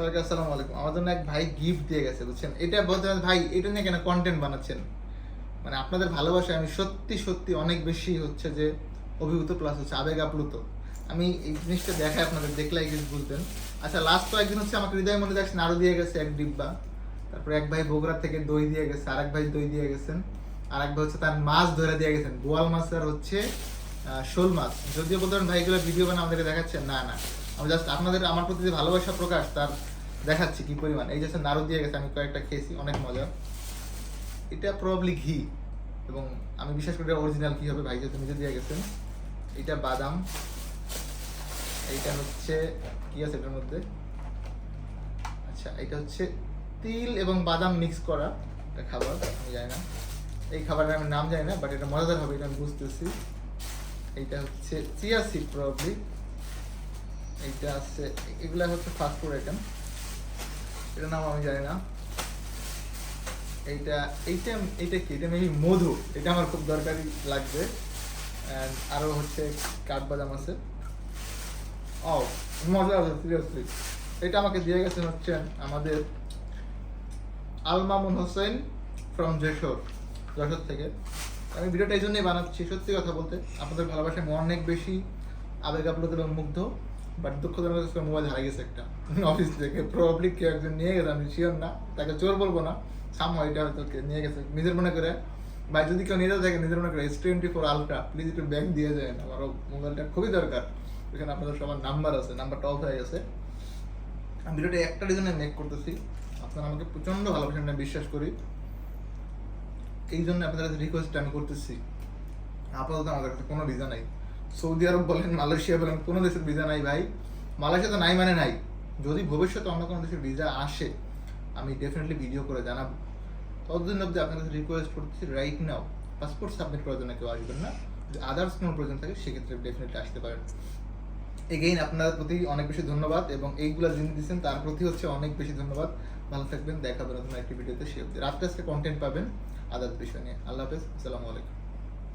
সবাইকে আসসালামু আলাইকুম। আমার জন্য এক ভাই গিফট দিয়ে গেছে, বুঝছেন? এটা বলতে ভাই, এটা নিয়ে কেন কন্টেন্ট বানাচ্ছেন? মানে আপনাদের ভালোবাসায় আমি সত্যি সত্যি অনেক বেশি হচ্ছে যে অভিভূত প্লাস হচ্ছে, আবেগ আপ্লুত। আমি এই জিনিসটা দেখাই আপনাদের জিনিস বুঝবেন। আচ্ছা লাস্ট হচ্ছে আমাকে হৃদয় মনে আরও দিয়ে গেছে এক ডিব্বা। তারপরে এক ভাই বগুড়া থেকে দই দিয়ে গেছে, আরেক ভাই দই দিয়ে গেছেন। আর এক ভাই হচ্ছে তার মাছ ধরে দিয়ে গেছেন। বোয়াল মাছ আর হচ্ছে শোল মাছ। যদিও বলতে পারেন ভাইগুলো ভিডিও বানা আমাদেরকে দেখাচ্ছেন না না। আমি জাস্ট আপনাদের, আমার প্রতি যে ভালোবাসা প্রকাশ, তার দেখাচ্ছি কি পরিমাণ। এই যে নাড়ু দিয়ে গেছে, আমি কয়েকটা খেয়েছি, অনেক মজা। এটা প্রবাবলি ঘি, এবং আমি বিশ্বাস করি অরিজিনাল ঘি হবে ভাই যেহেতু নিজে দিয়ে গেছেন। এটা বাদাম। এইটা হচ্ছে, কি আছে এটার মধ্যে? আচ্ছা এটা হচ্ছে তিল এবং বাদাম মিক্স করা একটা খাবার, আমি জানি না। এই খাবারের আমি নাম জানি না বাট এটা মজাদার হবে, এটা আমি বুঝতেছি। এইটা হচ্ছে, চিয়া সিড প্রবাবলি এইটা আছে, এগুলা হচ্ছে ফাস্ট ফুড আইটেম এটার নাম আমি জানি না। এইটা এইটা এইটা কি? এটা মধু। এটা আমার খুব দরকারি লাগবে। অ্যান্ড আরও হচ্ছে কাঠবাদাম আছে। ও মজা আছে সিরিয়াসলি এটা আমাকে দিয়ে গেছেন হচ্ছে আমাদের আলমামুন হোসেন ফ্রম যশোর যশোর থেকে। আমি ভিডিওটা এই জন্যই বানাচ্ছি, সত্যি কথা বলতে। আপনাদের ভালোবাসায় অনেক বেশি আবেগ আপ্লুত এবং মুগ্ধ। বাট দুঃখজনক মোবাইল হারিয়ে গেছে একটা। অফিস থেকে প্রবাবলি কেউ একজন নিয়ে গেছে, আমি শিওর না, তাকে চোর বলব না। সাম এটা হয়তো নিয়ে গেছে, নিজের মনে করে। ভাই, যদি কেউ নিয়ে থাকে, নিজের মনে করে S twenty four ultra please একটু ব্যাগ দিয়ে যায় আমারও মোবাইলটা খুবই দরকার। এখানে আপনাদের সবার নাম্বার আছে নাম্বারটা অফ হয়ে গেছে। আমি ভিডিওটা একটা রিজনে মেক করতেছি। আপনারা আমাকে প্রচণ্ড ভালোবাসেন, আমি বিশ্বাস করি। এই জন্য আপনাদের রিকোয়েস্ট আমি করতেছি। আপাতত আমাদের কাছে কোনো ভিসা নাই। সৌদি আরব বলেন, মালয়েশিয়া বলেন, কোনো দেশের ভিসা নাই ভাই। মালয়েশিয়া তো নাই মানে নাই। যদি ভবিষ্যতে অন্য কোনো দেশের ভিসা আসে, আমি ডেফিনেটলি ভিডিও করে জানাব। ততদিন অবধি আপনার কাছে রিকোয়েস্ট করতেছি রাইট নাও পাসপোর্ট সাবমিট করার জন্য কেউ আসবেন না। যদি আদার্স কোনো প্রয়োজন থাকে, সেক্ষেত্রে ডেফিনেটলি আসতে পারেন। এগেইন আপনার প্রতি অনেক বেশি ধন্যবাদ এবং এইগুলা যিনি দিচ্ছেন, তার প্রতি হচ্ছে অনেক বেশি ধন্যবাদ। ভালো থাকবেন দেখা হবে নতুন একটি ভিডিওতে সে রাত্রে আজকে কন্টেন্ট পাবেন আদার্স বিষয় নিয়ে। আল্লাহ হাফেজ, আসসালামু আলাইকুম।